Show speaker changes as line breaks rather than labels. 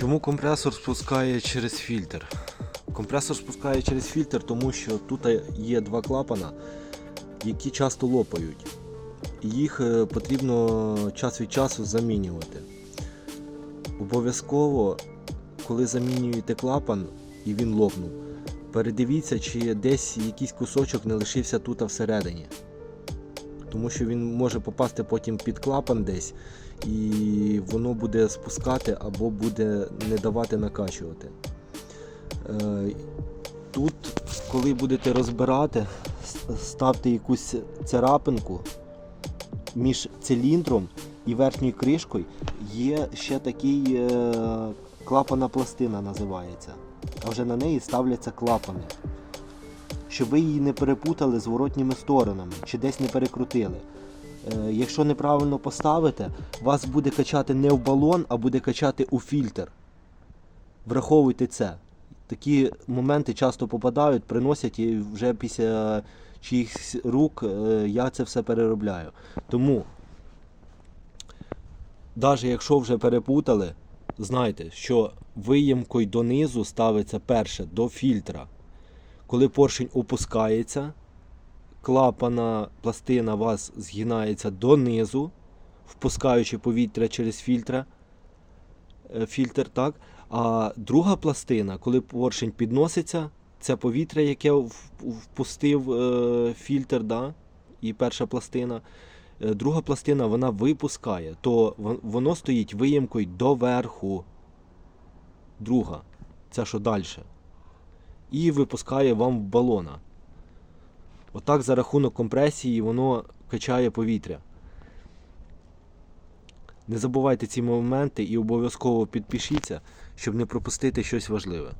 Чому компресор спускає через фільтр? Компресор спускає через фільтр, тому що тут є два клапана, які часто лопають. Їх е, потрібно час від часу замінювати. Обов'язково, коли замінюєте клапан і він лопнув, передивіться, чи десь якийсь кусочок не лишився тут всередині. Тому що він може попасти потім під клапан десь, і воно буде спускати або буде не давати накачувати. Е, Тут, коли будете розбирати, ставте якусь царапинку між циліндром і верхньою кришкою. Є ще такий е, клапана пластина називається. А вже на неї ставляться клапани. Щоб ви її не перепутали з воротніми сторонами чи десь не перекрутили. Е, якщо неправильно поставите, вас буде качати не в балон, а буде качати у фільтр. Враховуйте це. Такі моменти часто попадають, приносять і вже після чиїхось рук е, я це все переробляю. Тому, навіть якщо вже перепутали, знайте, що виємкою донизу ставиться перше до фільтра. Коли поршень опускається, клапана пластина вас згинається донизу, впускаючи повітря через фільтра, е, фільтр, так? А друга пластина, коли поршень підноситься, це повітря, яке впустив е, фільтр, да? і перша пластина. Е, Друга пластина вона випускає, то воно стоїть виємкою доверху. Друга, це що далі. І випускає вам в балона. Отак за рахунок компресії воно качає повітря. Не забувайте ці моменти і обов'язково підпишіться, щоб не пропустити щось важливе.